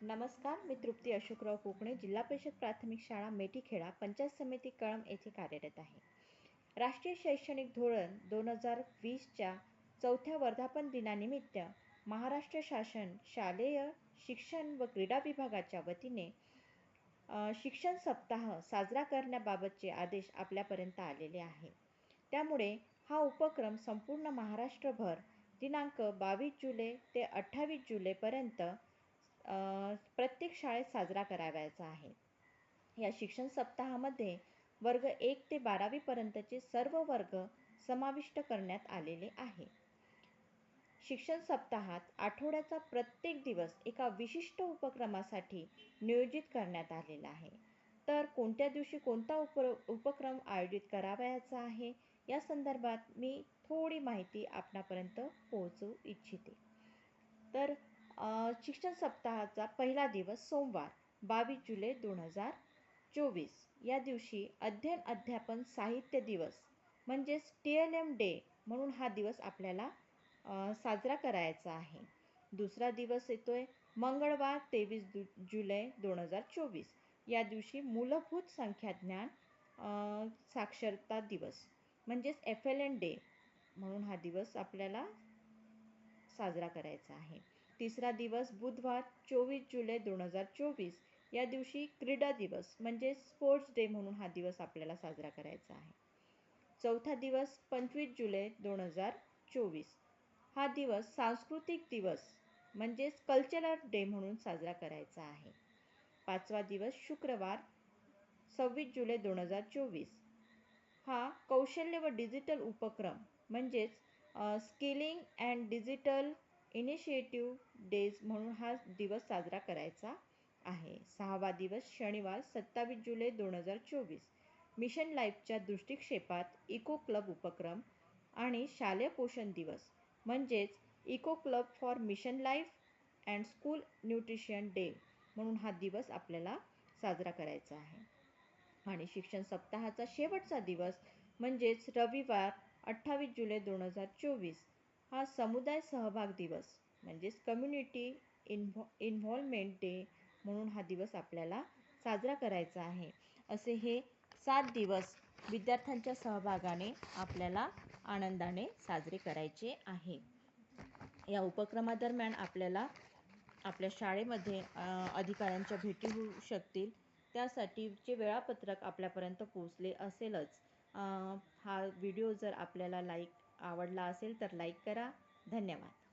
नमस्कार मी तृप्ती अशोकराव कोकणे जिल्हा परिषद प्राथमिक शाळा मेटीखेडा पंचायत समिती कळम येथे कार्यरत आहे. राष्ट्रीय शैक्षणिक धोरण दोन हजार वीसच्या चौथ्या वर्धापन दिनानिमित्त महाराष्ट्र शासन शालेय शिक्षण व क्रीडा विभागाच्या वतीने शिक्षण सप्ताह साजरा करण्याबाबतचे आदेश आपल्यापर्यंत आलेले आहे. त्यामुळे हा उपक्रम संपूर्ण महाराष्ट्रभर दिनांक बावीस जुलै ते अठ्ठावीस जुलैपर्यंत प्रत्येक शाळेत साजरा करावयाचा आहे. या शिक्षण सप्ताहामध्ये वर्ग एक ते बारावीपर्यंतचे सर्व वर्ग समाविष्ट करण्यात आलेले आहे. शिक्षण सप्ताहात आठवड्याचा प्रत्येक दिवस एका विशिष्ट उपक्रमासाठी नियोजित करण्यात आलेला आहे. तर कोणत्या दिवशी कोणता उप उपक्रम आयोजित करावयाचा आहे? या संदर्भात मी थोडी माहिती आपणापर्यंत पोहोचू इच्छिते. तर शिक्षण सप्ताहाचा पहिला दिवस सोमवार बावीस जुलै दोन हजार चोवीस. या दिवशी अध्ययन अध्यापन साहित्य दिवस म्हणजेच टी एल एम डे म्हणून हा दिवस आपल्याला साजरा करायचा आहे. दुसरा दिवस येतो आहे मंगळवार तेवीस दु जुलै दोन हजार चोवीस. या दिवशी मूलभूत संख्याज्ञान साक्षरता दिवस म्हणजेच एफ एल एन डे म्हणून हा दिवस आपल्याला साजरा करायचा आहे. तिसरा दिवस बुधवार चोवीस जुलै दोन हजार चोवीस. या दिवशी क्रीडा दिवस म्हणजे स्पोर्ट्स डे म्हणून हा दिवस आपल्याला साजरा करायचा आहे. चौथा दिवस पंचवीस जुलै दोन हजार चोवीस. हा दिवस सांस्कृतिक दिवस म्हणजेच कल्चरल डे म्हणून साजरा करायचा आहे. पाचवा दिवस शुक्रवार सव्वीस जुलै दोन हजार चोवीस. हा कौशल्य व डिजिटल उपक्रम म्हणजेच skilling and digital initiative days म्हणून हा दिवस साजरा करायचा आहे. सहावा दिवस शनिवार सत्तावीस जुलै दोन हजार चोवीस. मिशन लाईफच्या दृष्टिक्षेपात इको क्लब उपक्रम आणि शालेय पोषण दिवस म्हणजेच eco club for mission life and school nutrition day म्हणून हा दिवस आपल्याला साजरा करायचा आहे. आणि शिक्षण सप्ताहाचा शेवटचा दिवस म्हणजेच रविवार अठ्ठावीस जुलै दोन हजार चोवीस. हा समुदाय सहभाग दिवस म्हणजेच कम्युनिटी इन्व्हॉ इन्व्हॉल्वमेंट डे म्हणून हा दिवस आपल्याला साजरा करायचा आहे. असे हे सात दिवस विद्यार्थ्यांच्या सहभागाने आपल्याला आनंदाने साजरे करायचे आहे. या उपक्रमादरम्यान आपल्याला आपल्या शाळेमध्ये अधिकाऱ्यांच्या भेटी होऊ शकतील. त्यासाठीचे वेळापत्रक आपल्यापर्यंत पोचले असेलच. हा व्हिडिओ जर आपल्याला लाईक आवडला असेल तर लाईक करा. धन्यवाद.